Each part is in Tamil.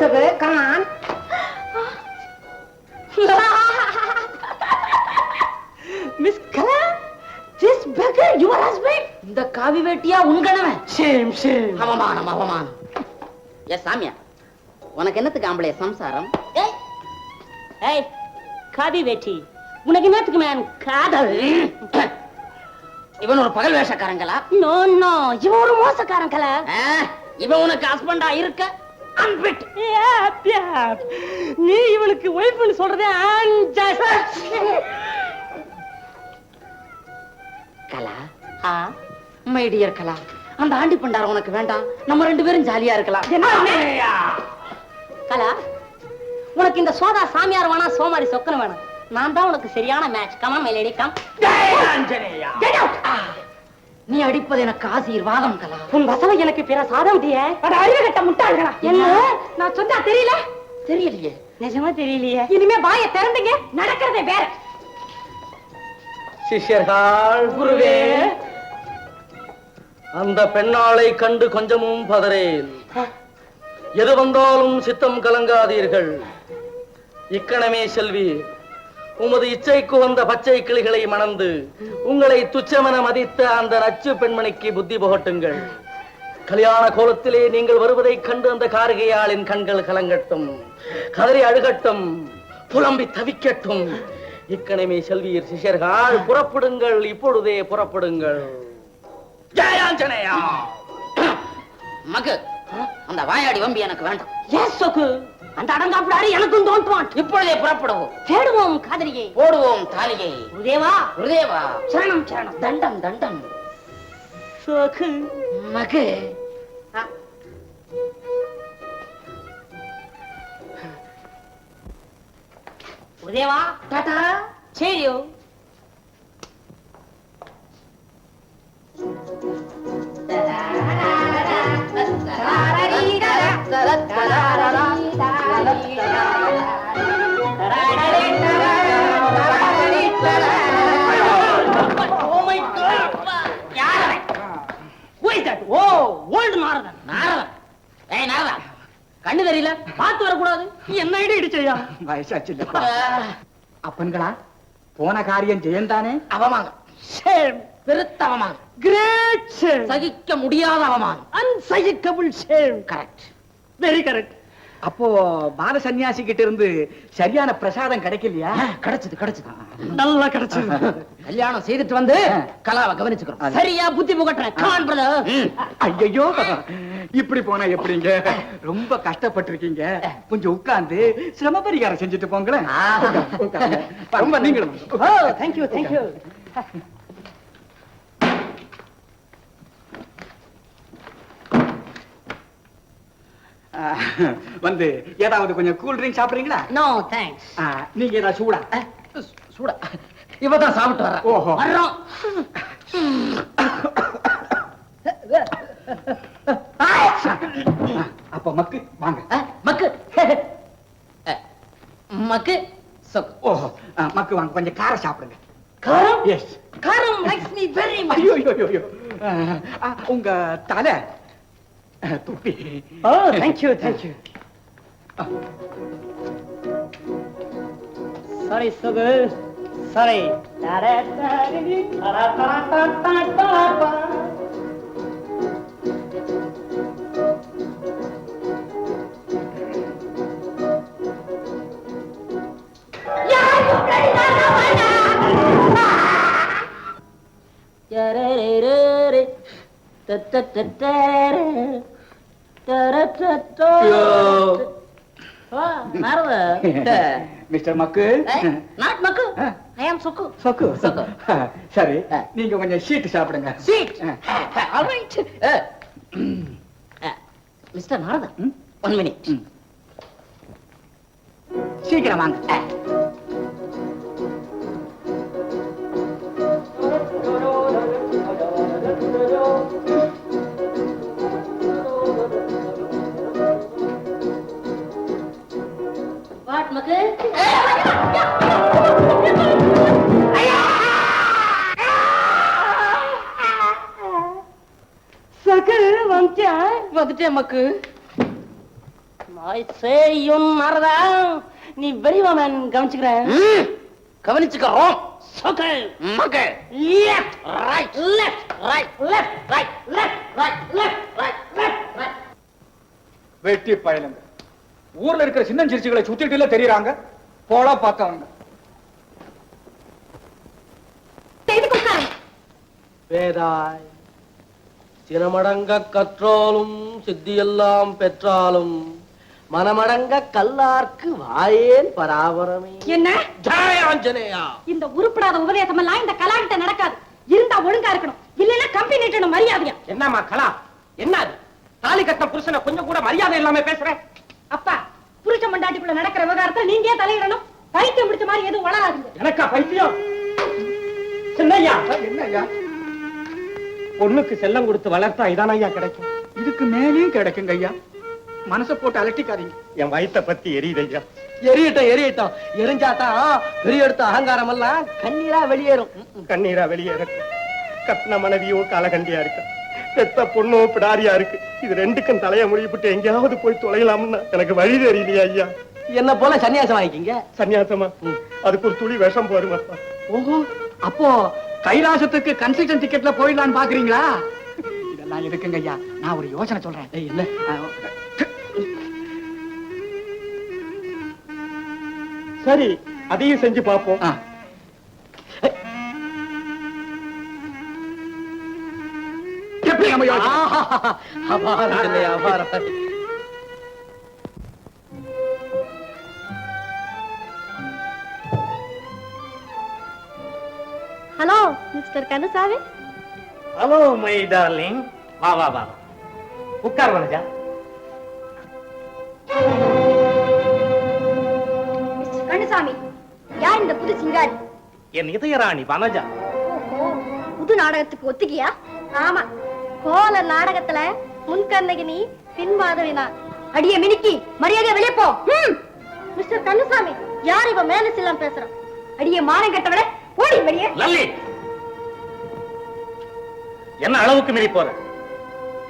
Sugar, come on. Miss Kala, this beggar, your husband? இந்த காவி வேட்டியா உன் கணவன்? Shame, shame. அவமானம் அவமானம். ஏ சாமியா உனக்கு என்னத்துக்கு ஆம்பளை சம்சாரம்? ஏய், ஏய் காவி வேட்டி. உனக்கு என்னத்துக்கு மேன் காதல்? இவன் ஒரு பகல் வேஷக்காரங்களா நோ நோ இவன் ஒரு ஆ, இவன் உனக்கு ஹஸ்பண்டா இருக்க? அன்பிட். நீ இவனுக்கு ஒய்ஃப்னு சொல்றதே. கலா. ஆ, மை டியர் கலா அந்த ஆண்டி பண்டாரம் உனக்கு வேண்டாம். நம்ம ரெண்டு பேரும் ஜாலியா இருக்கலாம். கலா உனக்கு இந்த சோதா சாமியார் வேணா சோமாரி சொக்கன வேணாம். நான் தான் உனக்கு சரியான மேட்ச் கமா மேலேடி கம். நீ அடிப்பது எனக்கு ஆசீர்வாதம் கலா. உன் வசனம் எனக்கு பிற சாதவதிய அட அறிவுகட்ட முட்டாள்களா என்ன? நான் சொன்னா தெரியல? தெரியலையே. நிஜமா தெரியலையே? இனிமே வாயை திறந்துங்க நடக்கிறதே வேற. சிஷ்யர்கள் குருவே அந்த பெண்ணாளை கண்டு கொஞ்சமும் பதறேன். எது வந்தாலும் சித்தம் கலங்காதீர்கள். இக்கணமே செல்வி உமது இச்சைக்கு வந்த பச்சை கிளிகளை மணந்து உங்களை துச்சமென மதித்த அந்த நச்சு பெண்மணிக்கு புத்தி புகட்டுங்கள். கல்யாண கோலத்திலே நீங்கள் வருவதைக் கண்டு அந்த காரிகையாளின் கண்கள் கலங்கட்டும் கதறி அழுகட்டும் புலம்பி தவிக்கட்டும். இக்கணமே செல்வீர் சிஷ்யர்கள் புறப்படுங்கள் இப்பொழுதே புறப்படுங்கள். ஜெயாஞ்சனையா! மகு அந்த வாயாடி வம்பி எனக்கு வேண்டாம். எஸ் சொக்கு அந்த அடங்காப்பிடாரு எனக்கும் தோன்றுவான். இப்பொழுதே புறப்படுவோம். தேடுவோம் காதலியை. போடுவோம் தாலியை. குருதேவா? குருதேவா. சரணம் சரணம். தண்டம் தண்டம். சொக்கு மகு. குருதேவா? டாடா. சரியோ. That? ஓ ஓல்டு நாரதன் நாரதன். ஏய் நாரதா கண்ணு தெரியல பார்த்து வரக்கூடாது. என்ன ஐடி இடிச்சையா? வயசாச்சு அப்பன்களா போன காரியம் ஜெயந்தானே? அவமானம். ஷேம் பெருத்த அவமானம். கிரேட் ஷேம் சகிக்க முடியாத அவமானம். அன்சகிக்கபிள் ஷேம் கரெக்ட் வெரி கரெக்ட் அப்போ பால சன்னியாசி கிட்ட இருந்து சரியான பிரசாதம் கிடைக்கலையா? கிடைச்சது கிடைச்சது. நல்லா கிடைச்சது. கல்யாணம் செய்துட்டு வந்து கலாவை கவனிச்சுக்கிறோம். சரியா புத்தி புகட்டுறேன் ஐயோ இப்படி போனா எப்படிங்க? ரொம்ப கஷ்டப்பட்டிருக்கீங்க. கொஞ்சம் உட்கார்ந்து சிரம பரிகாரம் செஞ்சுட்டு போங்களேன். ரொம்ப நீங்களும். தேங்க்யூ தேங்க்யூ வந்து ஏதாவது கொஞ்சம் கூல் ட்ரிங்க் சாப்பிடுறீங்களா? நோ தேங்க்ஸ் நீங்க ஏதாவது சூடா? சூடா. இவதான் சாப்பிட்டு வர ஓஹோ. வர்றோம். அப்ப மக்கு வாங்க. மக்கு. மக்கு ஓஹோ. மக்கு வாங்க. கொஞ்சம் காரம் சாப்பிடுங்க. காரம்? எஸ் காரம் லைக்ஸ் மீ வெரி மச் ஐயோ ஐயோ ஐயோ, ஐயோ. ஆ, ஆ, உங்க தலை ஆ, துப்பி ஓ thank you thank you sorry Sukhu sorry mister மக்கு. நாட் மக்கு. ஐ சொக்கு. சொக்கு சொக்கு. சரி. நீங்க கொஞ்சம் ஷீட் சாப்பிடுங்க. சீட். ஆ. Alright mister Narada? One minute. சீக்கிரம் வாங்க. மக்கு I say you மறதா நீ வெளிவா மேன் கவனிச்சுக்கிறேன். கவனிச்சுக்கிறோம். சோக்கல். மக. Left. Right. Left. Right. Left. Right. Left. Right. Left. Right. Left. Right. வெட்டி பயலுங்க. ஊர்ல இருக்கிற சின்னஞ்சிரிச்சுகளை சுத்திட்டு தெரியறாங்க. போலா பார்த்தவங்க வேதாய். சினமடங்க கற்றாலும் சித்தியெல்லாம் பெற்றாலும் மனமடங்க கல்லார்க்கு வாயேன் பராபரமே. என்ன? ஜெய ஆஞ்சநேயா இந்த உருப்படாத உபதேசம் எல்லாம் இந்த கலாகிட்ட நடக்காது. இருந்தா ஒழுங்கா இருக்கணும். இல்லைன்னா கம்பெனி நீட்டணும் மரியாதையா. என்னம்மா கலா? என்ன அது தாலி கட்ட புருஷனை கொஞ்சம் கூட மரியாதை இல்லாம பேசுற? அப்பா புருஷ மண்டாட்டிக்குள்ள நடக்கிற விவகாரத்தை நீங்க தலையிடணும். பைத்தியம் பிடிச்ச மாதிரி எதுவும் வளராதுங்க. எனக்கா பைத்தியம்? சின்னையா? என்ன ஐயா பொண்ணுக்கு செல்லம் கொடுத்து வளர்த்தா இதான ஐயா கிடைக்கும்? இதுக்கு மேலேயும் கிடைக்குங்க ஐயா மனசை போட்டு அலட்டிக்காதீங்க. என் வயித்த பத்தி எரியுது ஐயா எரியட்டும் எரியட்டும். எரிஞ்சாதான் பெரிய எடுத்த அகங்காரம் எல்லாம் கண்ணீரா வெளியேறும். கண்ணீரா வெளியே இருக்கு கட்டின மனைவியோ காலகண்டியா இருக்கு. பெத்த பொண்ணோ பிடாரியா இருக்கு. இது ரெண்டுக்கும் தலைய முடிவிட்டு எங்கேயாவது போய் தொலையலாம்னா எனக்கு வழி தெரியலையா ஐயா. என்ன போல சன்னியாசம் வாங்கிக்கிங்க சன்னியாசமா. அதுக்கு ஒரு துளி விஷம் போருமாப்பா ஓஹோ அப்போ கைலாசத்துக்கு கன்சல்டன் டிக்கெட்ல போயிடலான்னு பாக்குறீங்களா? இதெல்லாம் எதுக்குங்க ஐயா? நான் ஒரு யோசனை சொல்றேன். என்ன? சரி அதையும் செஞ்சு பாப்போம் எப்படி நம்ம அபாரம். அபாரம். Hello mister Kandasamy hello my darling. வா வா வா. உட்கார் வனஜா. மிஸ்டர் கந்தசாமி யார் இந்த புது சிங்காரி? என் இதயராணி வனஜா. ஓஹோ புது நாடகத்துக்கு ஒத்துக்கியா? ஆமா கோல நாடகத்துல முன்கண்ணகி நீ பின்மாதவி நான் அடிய மினிக்கி மரியாதை வெளியே போ. மிஸ்டர் கந்தசாமி யார் இவ மேனஸ் இல்லாம பேசுறான் அடிய மானம் கட்டவட ஓடி வெளியே. லல்லி! என்ன அளவுக்கு மீறி போற?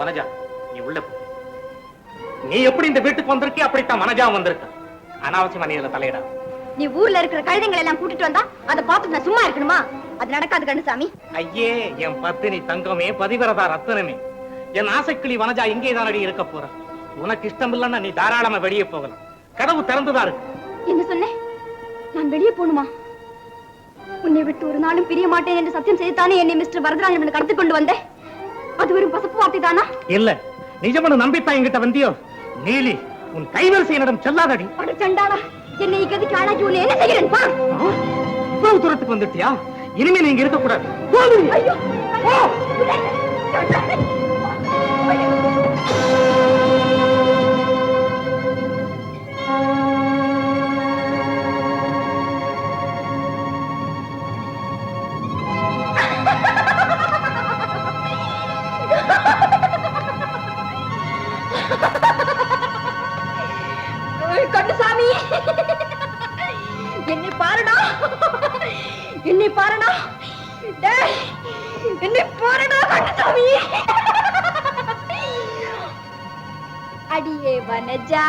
மனஜா நீ உள்ள போ. நீ எப்படி இந்த வீட்டுக்கு வந்திருக்கே அப்படித்தான் மனஜா வந்திருக்க அனாவசியமா நீ இதுல தலையிடா நீ ஊர்ல இருக்கிற கழுதைங்களை எல்லாம் கூட்டிட்டு வந்தா அதை பார்த்து நான் சும்மா இருக்கணுமா? அது நடக்காது கந்தசாமி ஐயே என் பத்தினி தங்கமே பதிவிரதா ரத்தனமே. என் ஆசைக்கிளி வனஜா இங்கே தானடி இருக்க போற? உனக்கு இஷ்டம் இல்லைன்னா நீ தாராளமா வெளியே போகலாம். கதவு திறந்துதான் இருக்கு. என்ன சொன்னேன் நான் வெளியே போகணுமா? உன்னை விட்டு ஒரு நாளும் பிரிய மாட்டேன் என்று சத்தியம் செய்துதானே என்னை மிஸ்டர் வரதராஜன் கடத்தி கொண்டு வந்தேன் அது வெறும் பசப்பு வார்த்தை தானா? இல்ல. நிஜமனு நம்பித்தான் என்கிட்ட வந்தியோ? நீலி உன் கைவரிசையினிடம் செல்லாதடி. அட சண்டாளா என்னை கதிக்கு ஆளாக்கி உன்னை என்ன செய்கிறேன்? பார் இவ்வளவு தூரத்துக்கு வந்துட்டியா? இனிமே நீங்க இருக்க கூடாது ஐயோ ஐயோ. ஏய், சாமி. என்னை பாருடா. என்னை பாருடா. என்னை பாருடா கண்டசாமி அடியே வனஜா.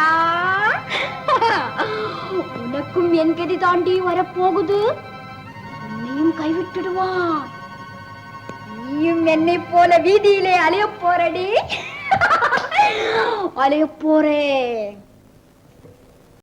உனக்கும் என் கதி தாண்டி வரப்போகுது. உன்னையும் கைவிட்டுடுவான். நீயும் என்னை போல வீதியிலே அலைய போறடி. அலைய போறேன்.